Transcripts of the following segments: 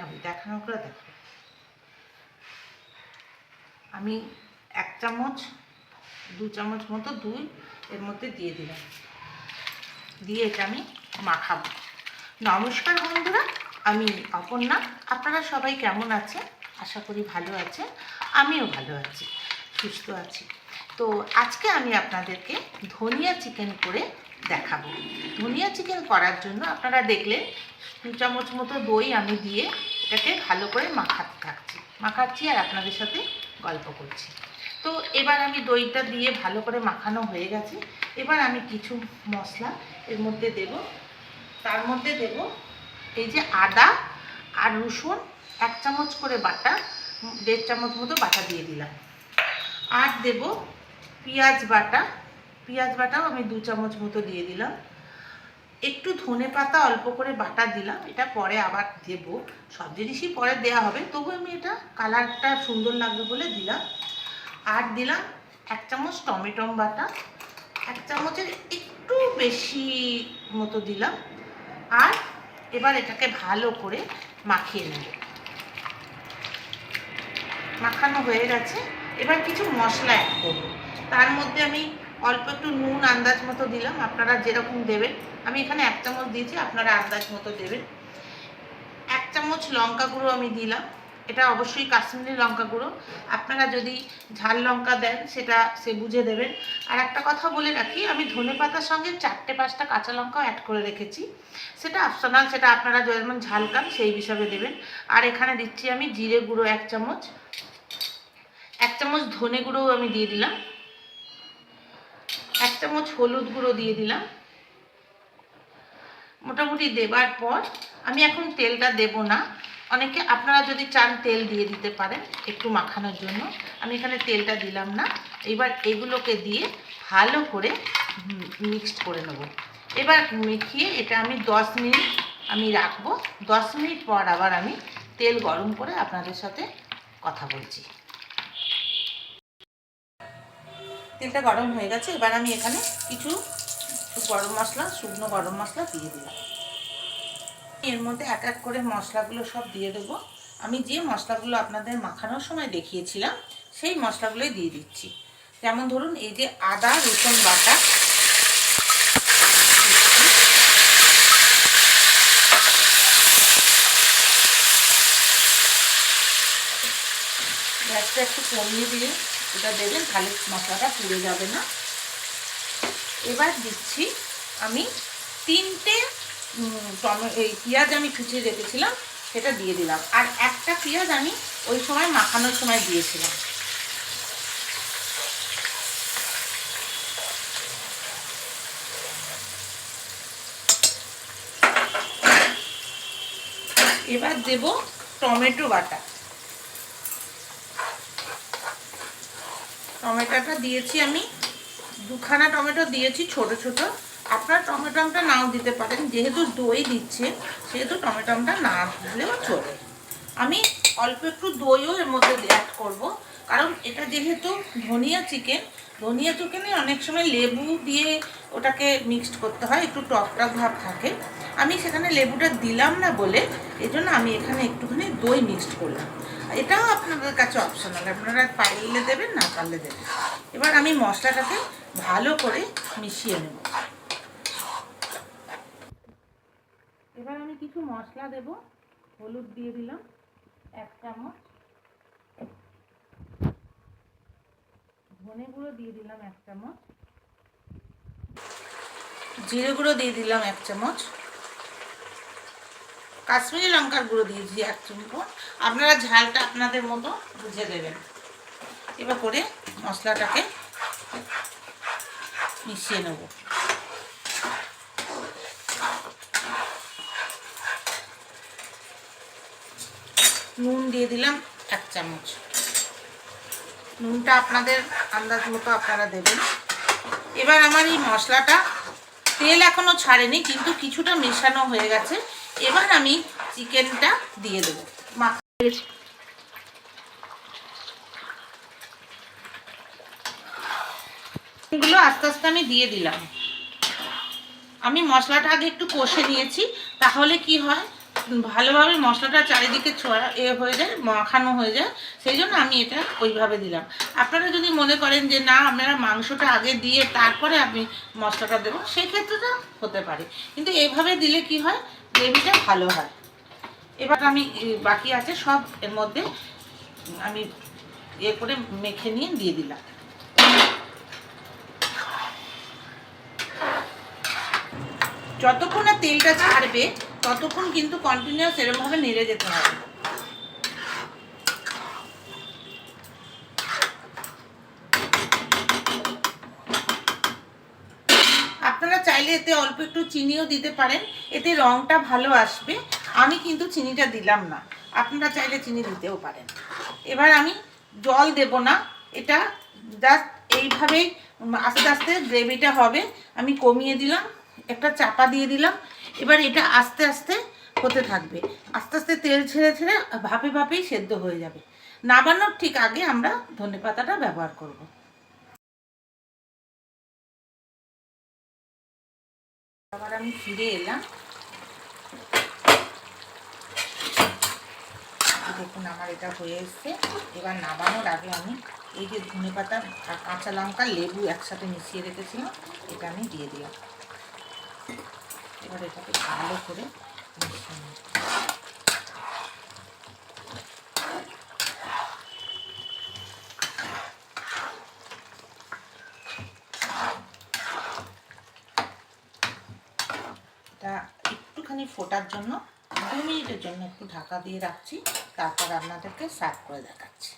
আমি দেখানো করে দেখো আমি এক চামচ, দু চামচ মতো দুই এর মধ্যে দিয়ে দিলাম। দিয়ে এটা আমি মাখাবো। নমস্কার বন্ধুরা, আমি অপর্ণা। আপনারা সবাই কেমন আছেন? আশা করি ভালো আছেন। আমিও ভালো আছি, সুস্থ আছি। তো আজকে আমি আপনাদেরকে ধনিয়া চিকেন করে দেখাবো। ধনিয়া চিকেন করার জন্য আপনারা দেখলেন দু চামচ মতো দই আমি দিয়ে এটাকে ভালো করে মাখাতে থাকছি। মাখাচ্ছি আর আপনাদের সাথে গল্প করছি। তো এবার আমি দইটা দিয়ে ভালো করে মাখানো হয়ে গেছে। এবার আমি কিছু মশলা এর মধ্যে দেব। তার মধ্যে দেব এই যে আদা আর রসুন, এক চামচ করে বাটা, দেড় চামচ মতো বাটা দিয়ে দিলাম। আর দেব পেঁয়াজ বাটা পেঁয়াজ বাটাও আমি দু চামচ মতো দিয়ে দিলাম। একটু ধনে পাতা অল্প করে বাটা দিলাম, এটা পরে আবার দেব। সব জিনিসই পরে দেওয়া হবে, তবু আমি এটা কালারটা সুন্দর লাগবে বলে দিলাম। আর দিলাম এক চামচ টমেটো বাটা, এক চামচের একটু বেশি মতো দিলাম। আর এবার এটাকে ভালো করে মাখিয়ে নেব। মাখানো হয়ে গেছে। এবার কিছু মশলা অ্যাড করব। তার মধ্যে আমি অল্প একটু নুন আন্দাজ মতো দিলাম, আপনারা যেরকম দেবেন। আমি এখানে এক চামচ দিয়েছি, আপনারা আন্দাজ মতো দেবেন। এক চামচ লঙ্কা গুঁড়ো আমি দিলাম। এটা অবশ্যই কাশ্মীরি লঙ্কা গুঁড়ো। আপনারা যদি ঝাল লঙ্কা দেন, সেটা সে বুঝে দেবেন। আর একটা কথা বলে রাখি, আমি ধনে পাতার সঙ্গে চারটে পাঁচটা কাঁচা লঙ্কাও অ্যাড করে রেখেছি। সেটা অপশনাল সেটা আপনারা যেমন ঝাল খান, সেই হিসাবে দেবেন। আর এখানে দিচ্ছি আমি জিরে গুঁড়ো এক চামচ। এক চামচ ধনে গুঁড়োও আমি দিয়ে দিলাম। চামচ হলুদ গুঁড়ো দিয়ে দিলাম। মোটামুটি দেবার পর আমি এখন তেলটা দেব না। অনেকে আপনারা যদি চান তেল দিয়ে দিতে পারেন একটু মাখানোর জন্য। আমি এখানে তেলটা দিলাম না। এবার এগুলোকে দিয়ে ভালো করে মিক্সড করে নেব। এবার মেখিয়ে এটা আমি দশ মিনিট আমি রাখব। দশ মিনিট পর আবার আমি তেল গরম করে আপনাদের সাথে কথা বলছি। তেলটা গরম হয়ে গেছে, এবার আমি এখানে কিছু গরম মশলা, শুকনো গরম মশলা দিয়ে দিলাম। এর মধ্যে এক এক করে মশলাগুলো সব দিয়ে দেবো। আমি যে মশলাগুলো আপনাদের মাখানোর সময় দেখিয়েছিলাম, সেই মশলাগুলোই দিয়ে দিচ্ছি। যেমন ধরুন, এই যে আদা, রসুন বাটা। গ্যাসটা একটু কমিয়ে দিয়ে এটা দেবেন তাহলে মশলাটা পুড়ে যাবে না। এবার দিচ্ছি আমি তিনটে টমে, এই পেঁয়াজ আমি কুচিয়ে রেখেছিলাম, সেটা দিয়ে দিলাম। আর একটা পেঁয়াজ আমি ওই সময় মাখানোর সময় দিয়েছিলাম। এবার দেব টমেটো বাটা। টমেটোটা দিয়েছি আমি। দুখানা টমেটো দিয়েছি ছোট ছোট। আপনার টমেটোমটা নাও দিতে পারেন, যেহেতু দই দিচ্ছে, সেহেতু টমেটোমটা না দিলেও চলে। আমি অল্প একটু দইও এর মধ্যে অ্যাড করব, কারণ এটা যেহেতু ধনিয়া চিকেন ধনিয়া চিকেনে অনেক সময় লেবু দিয়ে ওটাকে মিক্সড করতে হয়, একটু টক টক ভাব থাকে। আমি সেখানে লেবুটা দিলাম না বলে এজন্য আমি এখানে একটুখানি দই মিক্সড করলাম। এটাও আপনাদের কাছে অপশনাল আপনারা পারলে দেবেন, না পারলে দেবেন এবার আমি মশলাটাকে ভালো করে মিশিয়ে নেব। এবার আমি কিছু মশলা দেব, হলুদ দিয়ে দিলাম, এক চামচ। ধনে গুঁড়ো দিয়ে দিলাম এক চামচ। জিরে গুঁড়ো দিয়ে দিলাম এক চামচ। কাশ্মীরি লঙ্কার গুঁড়ো দিয়েছি এক চামচ। আপনারা ঝালটা আপনাদের মতো বুঝে দেবেন। এবার করে মশলাটাকে মিশিয়ে নেব। নুন দিয়ে দিলাম এক চামচ। নুনটা আপনাদের আন্দাজ মতো আপনারা দেবেন। এবার আমার এই মশলাটা, তেল এখনও ছাড়েনি, কিন্তু কিছুটা মেশানো হয়ে গেছে। এবার আমি চিকেনটা দিয়ে দেবো। মাখা গুলো আস্তে আস্তে আমি দিয়ে দিলাম। আমি মশলাটা আগে একটু কষে নিয়েছি, তাহলে কি হয়? ভালোভাবে মশলাটা চারিদিকে ছোঁয়া, এ হয়ে যায়, মাখানো হয়ে যায়, সেই জন্য আমি এটা ওইভাবে দিলাম। আপনারা যদি মনে করেন যে না, আপনারা মাংসটা আগে দিয়ে তারপরে আমি মশলাটা দেবো, সেই ক্ষেত্রেটা হতে পারে। কিন্তু এভাবে দিলে কি হয়? গ্রেভিটা ভালো হয়। এবার আমি বাকি আছে সব এর মধ্যে আমি এ করে মেখে নিয়ে দিয়ে দিলাম। যতক্ষণ না তেলটা ছাড়বে ততক্ষণ কিন্তু কন্টিনিউয়াস এরকমভাবে নেড়ে যেতে হবে। আপনারা চাইলে এতে অল্প একটু চিনিও দিতে পারেন, এতে রঙটা ভালো আসবে। আমি কিন্তু চিনিটা দিলাম না, আপনারা চাইলে চিনি দিতেও পারেন। এবার আমি জল দেব না, এটা জাস্ট এইভাবেই আস্তে আস্তে গ্রেভিটা হবে। আমি কমিয়ে দিলাম, একটা চাপা দিয়ে দিলাম এবার এটা আস্তে আস্তে হতে থাকবে। আস্তে আস্তে তেল ছেড়ে ছেড়ে ভাপে ভাপেই সেদ্ধ হয়ে যাবে। নাবানোর ঠিক আগে আমরা ধনে পাতাটা ব্যবহার করব। আবার আমি ফিরে এলাম। দেখুন আমার এটা হয়ে এসছে। এবার নামানোর আগে আমি এই যে ধনে পাতা কাঁচা লঙ্কা লেবু একসাথে মিশিয়ে রেখেছিলাম, এটা আমি দিয়ে দিলাম। এবার এটাকে ভালো করে এটা একটুখানি ফোটার জন্য, দু মিনিটের জন্য একটু ঢাকা দিয়ে রাখছি, তারপর আপনাদেরকে সার্ভ করে দেখাচ্ছি।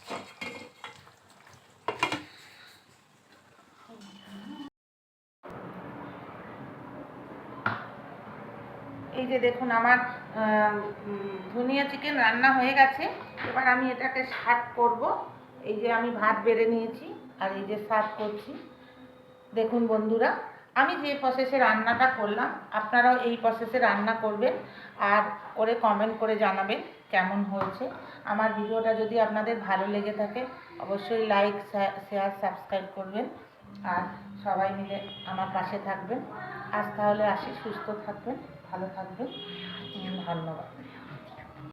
এই যে দেখুন আমার ধনিয়া চিকেন রান্না হয়ে গেছে। এবার আমি এটাকে সার্ভ করব। এই যে আমি ভাত বেড়ে নিয়েছি আর এই যে সার্ভ করছি। দেখুন বন্ধুরা, আমি যে প্রসেসে রান্নাটা করলাম, আপনারাও এই প্রসেসে রান্না করবেন আর করে কমেন্ট করে জানাবেন কেমন হয়েছে। আমার ভিডিওটা যদি আপনাদের ভালো লেগে থাকে, অবশ্যই লাইক শেয়ার সাবস্ক্রাইব করবেন আর সবাই মিলে আমার পাশে থাকবেন। আজ তাহলে আসি, সুস্থ থাকবেন। ভালো থাকবেন। ধন্যবাদ।